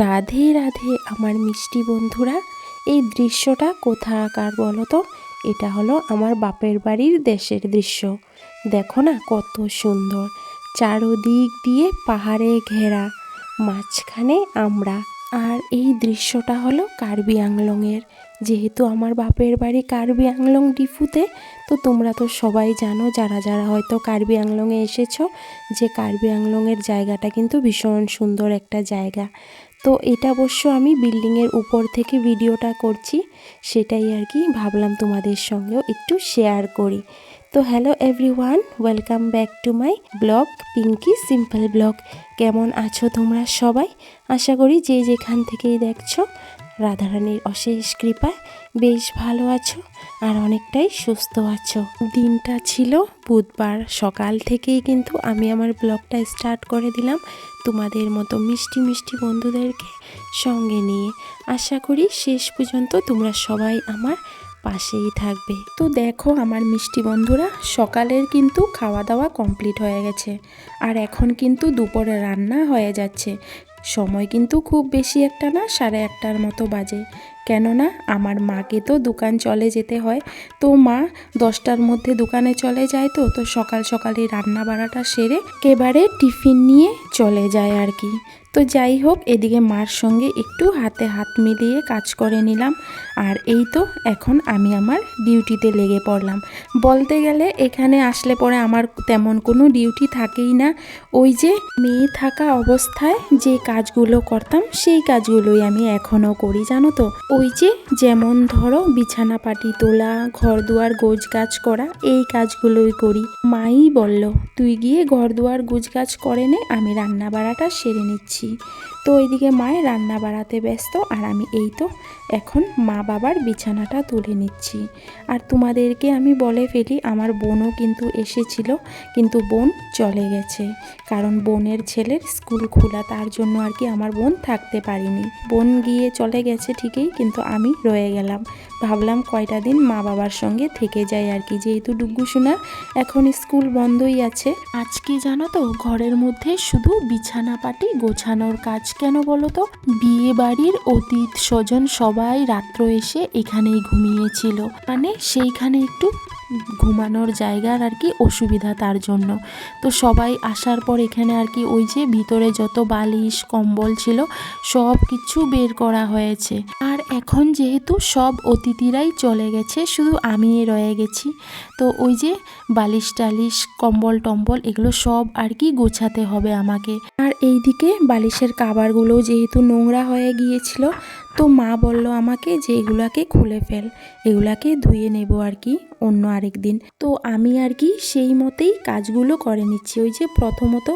রাধে রাধে আমার মিষ্টি বন্ধুরা, এই দৃশ্যটা কোথাকার বলো তো এটা হলো আমার বাপের বাড়ির দেশের দৃশ্য। দেখো না কত সুন্দর, চারোদিক দিয়ে পাহাড়ে ঘেরা, মাঝখানে আমরা। আর এই দৃশ্যটা হলো কার্বি আংলংয়ের। যেহেতু আমার বাপের বাড়ি কার্বি আংলং ডিফুতে, তো তোমরা তো সবাই জানো, যারা যারা হয়তো কার্বি আংলংয়ে এসেছ, যে কার্বি আংলংয়ের জায়গাটা কিন্তু ভীষণ সুন্দর একটা জায়গা। তো এটা অবশ্য আমি বিল্ডিংয়ের উপর থেকে ভিডিওটা করছি, সেটাই আর কি ভাবলাম তোমাদের সঙ্গেও একটু শেয়ার করি। তো hello everyone welcome back to my blog Pinky simple blog কেমন আছো তোমরা সবাই? আশা করি যে যেখান থেকেই দেখছ রাধারানীর অশেষ কৃপায় বেশ ভালো আছো আর অনেকটাই সুস্থ আছো। দিনটা ছিল বুধবার। সকাল থেকেই কিন্তু আমি আমার ব্লগটা স্টার্ট করে দিলাম তোমাদের মতো মিষ্টি মিষ্টি বন্ধুদেরকে সঙ্গে নিয়ে। আশা করি শেষ পর্যন্ত তোমরা সবাই আমার পাশেই থাকবে। তো দেখো আমার মিষ্টি বন্ধুরা, সকালের কিন্তু খাওয়া দাওয়া কমপ্লিট হয়ে গেছে। আর এখন কিন্তু দুপুরে রান্না হয়ে যাচ্ছে। সময় কিন্তু খুব বেশি একটা না, সাড়ে একটার মতো বাজে। কেননা আমার মাকে তো দোকান চলে যেতে হয়, তো মা দশটার মধ্যে দোকানে চলে যায় তো তো সকাল সকালে রান্না বাড়াটা সেরে কেবারে টিফিন নিয়ে চলে যায় আর কি। তো যাই হোক, এদিকে মার সঙ্গে একটু হাতে হাত মিলিয়ে কাজ করে নিলাম। আর এই তো, এখন আমি আমার ডিউটিতে লেগে পড়লাম। বলতে গেলে এখানে আসলে পরে আমার তেমন কোনো ডিউটি থাকেই না। ওই যে মেয়ে থাকা অবস্থায় যে কাজগুলো করতাম, সেই কাজগুলোই আমি এখনও করি, জানো তো? ওই যে যেমন ধরো বিছানা পাটি তোলা ঘর দুয়ার গোছ গাছ করা, এই কাজগুলোই করি। মাই বলল, তুই গিয়ে ঘর দুয়ার গোছ গাছ করে নে, আমি রান্না বাড়াটা সেরে নিচ্ছি। 음. তো ওইদিকে মায়ের রান্না বাড়াতে ব্যস্ত আর আমি এই তো এখন মা বাবার বিছানাটা তুলে নিচ্ছি। আর তোমাদেরকে আমি বলে ফেলি, আমার বোনও কিন্তু এসেছিল, কিন্তু বোন চলে গেছে। কারণ বোনের ছেলের স্কুল খোলা, তার জন্য আর কি আমার বোন থাকতে পারিনি। বোন গিয়ে চলে গেছে ঠিকই, কিন্তু আমি রয়ে গেলাম। ভাবলাম কয়টা দিন মা বাবার সঙ্গে থেকে যাই আর কি। যেহেতু সোনার এখন স্কুল বন্ধই আছে, আজকে জানো তো ঘরের মধ্যে শুধু বিছানা পাটি গোছানোর কাজ কেন বলো তো? বিয়ে বাড়ির অতীত স্বজন সবাই রাত্র এসে এখানেই ঘুমিয়েছিল। মানে সেইখানে একটু ঘুমানোর জায়গার আর কি অসুবিধা তার জন্য। তো সবাই আসার পর এখানে আর কি ওই যে ভিতরে যত বালিশ, কম্বল ছিল, সব কিছু বের করা হয়েছে। আর এখন যেহেতু সব অতিথিরাই চলে গেছে, শুধু আমি রয়ে গেছি। তো ওই যে বালিশ টালিশ, কম্বল টম্বল এগুলো সব আর কি গোছাতে হবে আমাকে। আর এইদিকে বালিশের কাবারগুলো যেহেতু নোংরা হয়ে গিয়েছিল তো মা বলল আমাকে যে এগুলাকে খুলে ফেল, এগুলাকে ধুয়ে নেব আর কি অন্য আরেক দিন। তো আমি আর কি সেই মতেই কাজগুলো করে নিচ্ছি। ওই যে প্রথমত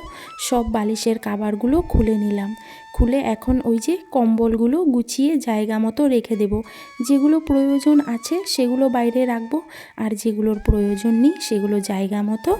সব বালিশের কাবারগুলো খুলে নিলাম। খুলে এখন ওই যে কম্বলগুলো গুছিয়ে জায়গা মতো রেখে দেব। যেগুলো প্রয়োজন আছে সেগুলো বাইরে রাখব আর যেগুলোর প্রয়োজন নেই সেগুলো জায়গা মতো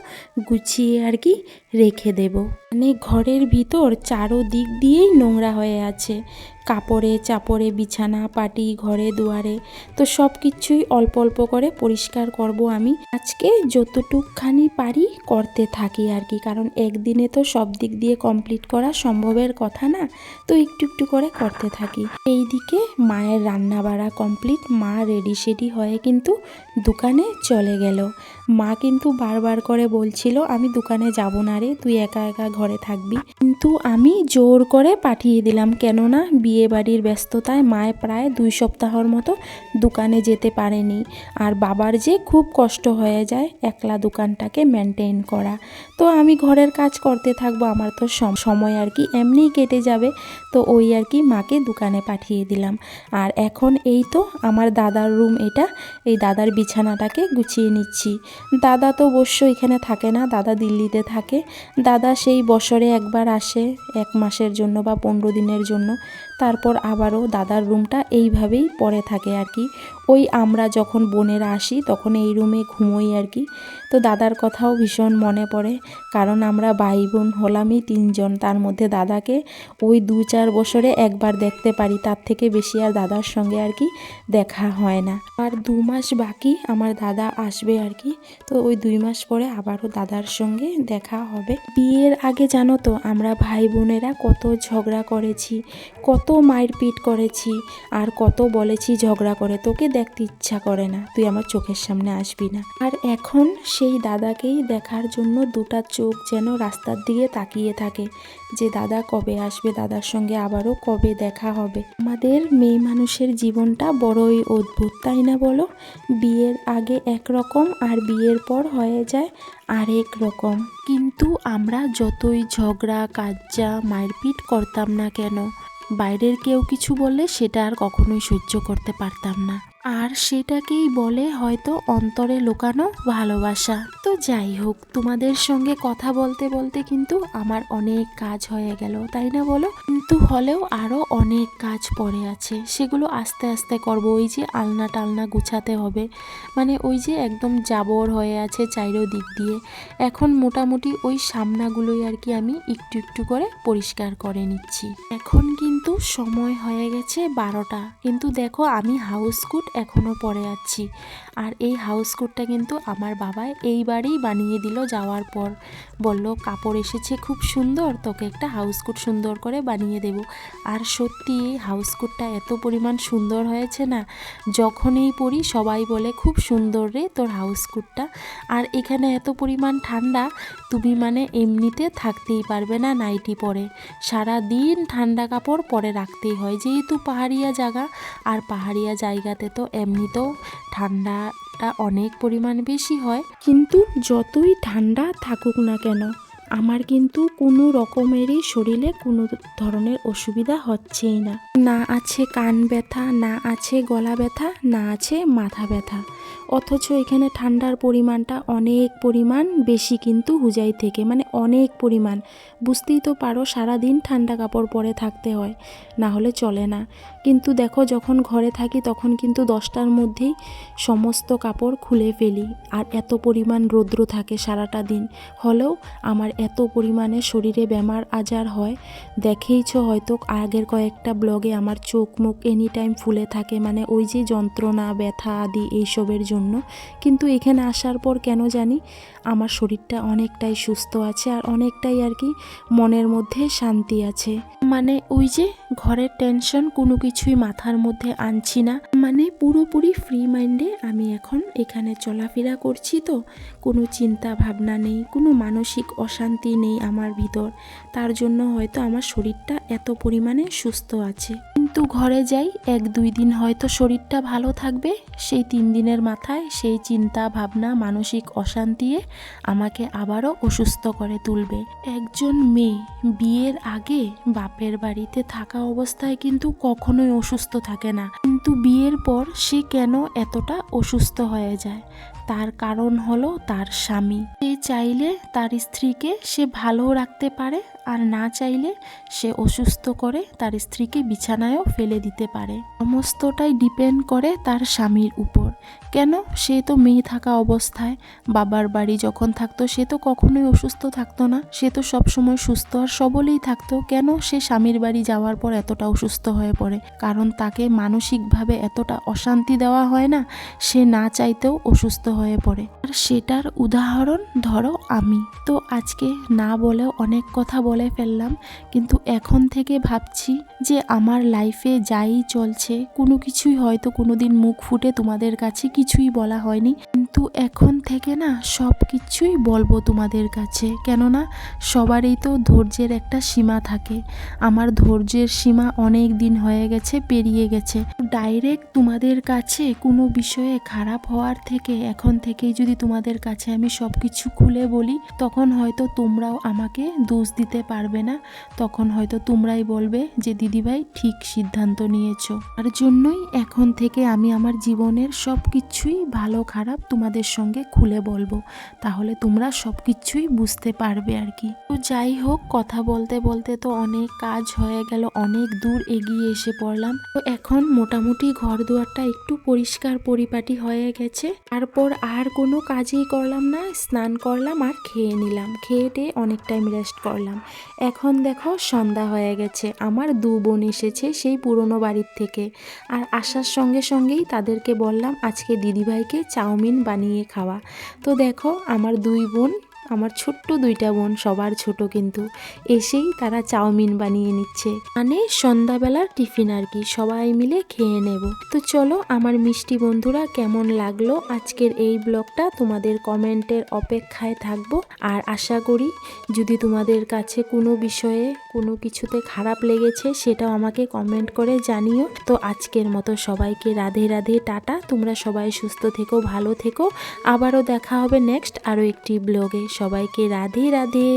গুছিয়ে আর কি রেখে দেব। মানে ঘরের ভিতর চারো দিক দিয়েই নোংরা হয়ে আছে। কাপড়ে চাপড়ে বিছানা, পাটি, ঘরে, দুয়ারে। তো সব কিছুই অল্প অল্প করে পরিষ্কার করব আমি। আজকে যতটুকখানি পারি করতে থাকি আর কি। কারণ একদিনে তো সব দিক দিয়ে কমপ্লিট করা সম্ভবের কথা না। তো একটু একটু করে করতে থাকি। এইদিকে মায়ের রান্না বাড়া কমপ্লিট মা রেডি সেডি হয়ে কিন্তু দোকানে চলে গেল। মা কিন্তু বারবার করে বলছিল, আমি দোকানে যাব না রে, তুই একা একা ঘরে থাকবি। কিন্তু আমি জোর করে পাঠিয়ে দিলাম, কেননা বিয়ে বাড়ির ব্যস্ততায় মায় প্রায় দুই সপ্তাহর মতো দোকানে যেতে পারেনি। আর বাবার যে খুব কষ্ট হয়ে যায় একলা দোকানটাকে মেনটেন করা। তো আমি ঘরের কাজ করতে থাকব, আমার তো সময় আর কি এমনিই কেটে যাবে। তো ওই আর কি মাকে দোকানে পাঠিয়ে দিলাম। আর এখন এই তো আমার দাদার রুম এটা, এই দাদার বিছানাটাকে গুছিয়ে নিচ্ছি। দাদা তো অবশ্য এখানে থাকে না, দাদা দিল্লিতে থাকে। দাদা সেই বছরে একবার আসে, এক মাসের জন্য বা পনেরো দিনের জন্য। তারপর আবারও দাদার রুমটা এইভাবেই পড়ে থাকে আর কি। ওই আমরা যখন বোনেরা আসি, তখন এই রুমে ঘুমোই আর কি। তো দাদার কথাও ভীষণ মনে পড়ে, কারণ আমরা ভাই বোন হলামই তিনজন, তার মধ্যে দাদাকে ওই দু চার বছরে একবার দেখতে পারি, তার থেকে বেশি আর দাদার সঙ্গে আর কি দেখা হয় না। আর দু মাস বাকি, আমার দাদা আসবে আর কি, তো ওই দুই মাস পরে আবারও দাদার সঙ্গে দেখা হবে। বিয়ের আগে জানো তো, আমরা ভাই বোনেরা কত ঝগড়া করেছি, কত মারপিট করেছি, আর কত বলেছি ঝগড়া করে, তোকে দেখতে ইচ্ছা করে না, তুই আমার চোখের সামনে আসবি না। আর এখন সেই দাদাকেই দেখার জন্য দুটা চোখ যেন রাস্তার দিকে তাকিয়ে থাকে, যে দাদা কবে আসবে দাদার সঙ্গে আবারও কবে দেখা হবে? আমাদের মেয়ে মানুষের জীবনটা বড়ই অদ্ভুত, তাই না বলো? বিয়ের আগে একরকম আর বিয়ের পর হয়ে যায় আরেক রকম। কিন্তু আমরা যতই ঝগড়া, কাজ্জা, মারপিট করতাম না কেন, বাইরের কেউ কিছু বললে সেটা আর কখনোই সহ্য করতে পারতাম না। আর সেটাকেই বলে হয়তো অন্তরে লুকানো ভালোবাসা। তো যাই হোক, তোমাদের সঙ্গে কথা বলতে বলতে কিন্তু আমার অনেক কাজ হয়ে গেল, তাই না বলো? কিন্তু হলেও আরও অনেক কাজ পড়ে আছে, সেগুলো আস্তে আস্তে করব। ওই যে আলনা টালনা গুছাতে হবে মানে ওই যে একদম জাবর হয়ে আছে চাইরো দিক দিয়ে। এখন মোটামুটি ওই সামনাগুলোই আর কি আমি একটু একটু করে পরিষ্কার করে নিচ্ছি। এখন কিন্তু সময় হয়ে গেছে বারোটা, কিন্তু দেখো আমি হাউস কোট এখনও পরে আছি। আর এই হাউস কোটটা কিন্তু আমার বাবা এইবারেই বানিয়ে দিল যাওয়ার পর। বলল, কাপড় এসেছে খুব সুন্দর, তোকে একটা হাউস কোট সুন্দর করে বানিয়ে দেব। আর সত্যি এই হাউস কোটটা এত পরিমাণ সুন্দর হয়েছে না, যখনই পরি সবাই বলে, খুব সুন্দর রে তোর হাউস কোটটা আর এখানে এত পরিমাণ ঠান্ডা তুমি মানে এমনিতে থাকতেই পারবে না নাইটি পরে। সারা দিন ঠান্ডা কাপড় পরে রাখতেই হয়। যেহেতু পাহাড়িয়া জায়গা, আর পাহাড়িয়া জায়গাতে তো এমনিতেও ঠান্ডাটা অনেক পরিমাণ বেশি হয়। কিন্তু যতই ঠান্ডা থাকুক না কেন, আমার কিন্তু কোনো রকমেরই শরীরে কোনো ধরনের অসুবিধা হচ্ছেই না। না আছে কান ব্যথা, না আছে গলা ব্যথা, না আছে মাথা ব্যথা। অথচ এখানে ঠান্ডার পরিমাণটা অনেক পরিমাণ বেশি কিন্তু হুজাই থেকে মানে অনেক পরিমাণ। বুঝতেই তো পারো সারাদিন ঠান্ডা কাপড় পরে থাকতে হয়, না হলে চলে না। কিন্তু দেখো যখন ঘরে থাকি তখন কিন্তু দশটার মধ্যেই সমস্ত কাপড় খুলে ফেলি। আর এত পরিমাণ রৌদ্র থাকে সারাটা দিন, হলেও আমার এত পরিমাণে শরীরে বেমার আজার হয়। দেখেইছ হয়তো আগের কয়েকটা ব্লগে আমার চোখ মুখ এনি টাইম ফুলে থাকে মানে ওই যে যন্ত্রণা, ব্যথা আদি এইসবের জন্য। কিন্তু এখানে আসার পর কেন জানি আমার শরীরটা অনেকটাই সুস্থ আছে আর অনেকটাই আর কি মনের মধ্যে শান্তি আছে। মানে ওই যে ঘরের টেনশন কোনো কিছুই মাথার মধ্যে আনছি না। মানে পুরোপুরি ফ্রি মাইন্ডে আমি এখন এখানে চলাফেরা করছি তো। কোনো চিন্তা ভাবনা নেই, কোনো মানসিক অশান্তি নেই আমার ভিতর। তার জন্য হয়তো আমার শরীরটা এত পরিমাণে সুস্থ আছে। কিন্তু ঘরে যাই, এক দুই দিন হয়তো শরীরটা ভালো থাকবে, সেই তিন দিনের মাথায় সেই চিন্তা, ভাবনা, মানসিক অশান্তিয়ে আমাকে আবারও অসুস্থ করে তুলবে। একজন মেয়ে, বিয়ের আগে বাপের বাড়িতে থাকা অবস্থায় কিন্তু কখনোই অসুস্থ থাকে না। কিন্তু বিয়ের পর সে কেন এতটা অসুস্থ হয়ে যায়? তার কারণ হলো তার স্বামী। সে চাইলে তার স্ত্রীকে সে ভালো রাখতে পারে আর না চাইলে সে অসুস্থ করে তার স্ত্রীকে বিছানায়ও ফেলে দিতে পারে। সমস্তটাই ডিপেন্ড করে তার স্বামীর উপর। কেন? সে তো মেয়ে থাকা অবস্থায়। বাবার বাড়ি যখন থাকতো, সে তো কখনোই অসুস্থ থাকতো না। সে তো সবসময় সুস্থ আর সবলেই থাকতো। কেন সে স্বামীর বাড়ি যাওয়ার পর এতটা অসুস্থ হয়ে পড়ে? কারণ তাকে মানসিকভাবে এতটা অশান্তি দেওয়া হয় না, সে না চাইতেও অসুস্থ হয়ে পড়ে। আর সেটার উদাহরণ ধরো আমি। তো আজকে না বলেও অনেক কথা ফেললাম, কিন্তু এখন থেকে ভাবছি যে আমার লাইফে যাই চলছে, কোনো কিছুই হয়তো কোনোদিন মুখ ফুটে তোমাদের কাছে কিছুই বলা হয়নি। কিন্তু এখন থেকে না সব কিছুই বলব তোমাদের কাছে। কেননা সবারই তো ধৈর্যের একটা সীমা থাকে। আমার ধৈর্যের সীমা অনেক দিন হয়ে গেছে, পেরিয়ে গেছে। ডাইরেক্ট তোমাদের কাছে কোনো বিষয়ে খারাপ হওয়ার থেকে, এখন থেকেই যদি তোমাদের কাছে আমি সব কিছু খুলে বলি, তখন হয়তো তোমরাও আমাকে দোষ দিতে পারবে না। তখন হয়তো তোমরাই বলবে যে, দিদিভাই, ঠিক সিদ্ধান্ত নিয়েছো। তার জন্যই এখন থেকে আমি আমার জীবনের সব কিছুই ভালো খারাপ তোমাদের তোমাদের সঙ্গে খুলে বলব। তাহলে তোমরা সব কিছুই বুঝতে পারবে আর কি। তো যাই হোক, কথা বলতে বলতে তো অনেক কাজ হয়ে গেল, অনেক দূর এগিয়ে এসে পড়লাম। তো এখন মোটামুটি ঘর দুয়ারটা একটু পরিষ্কার পরিপাটি হয়ে গেছে। তারপর আর কোনো কাজই করলাম না, স্নান করলাম আর খেয়ে নিলাম। খেয়ে টেয়ে অনেক টাইম রেস্ট করলাম। এখন দেখো সন্ধ্যা হয়ে গেছে, আমার দু বোন এসেছে সেই পুরনো বাড়ির থেকে। আর আসার সঙ্গে সঙ্গেই তাদেরকে বললাম, আজকে দিদিভাইকে চাউমিন বানিয়ে খাওয়া। তো দেখো আমার দুই বোন আমার ছোট্ট দুইটা বোন, সবার ছোট কিন্তু। এসেই তারা চাউমিন বানিয়ে নিচ্ছে। মানে সন্ধ্যাবেলার টিফিন আর কি, সবাই মিলে খেয়ে নেব। তো চলো আমার মিষ্টি বন্ধুরা কেমন লাগল আজকের এই ব্লগটা? তোমাদের কমেন্টের অপেক্ষায় থাকব। আর আশা করি যদি তোমাদের কাছে কোনো বিষয়ে কোনো কিছুতে খারাপ লেগেছে, সেটাও আমাকে কমেন্ট করে জানিও। তো আজকের মতো সবাইকে রাধে রাধে, টাটা। তোমরা সবাই সুস্থ থেকো, ভালো থেকো। আবারও দেখা হবে নেক্সট আরও একটি ব্লগে। সবাইকে রাধে রাধে।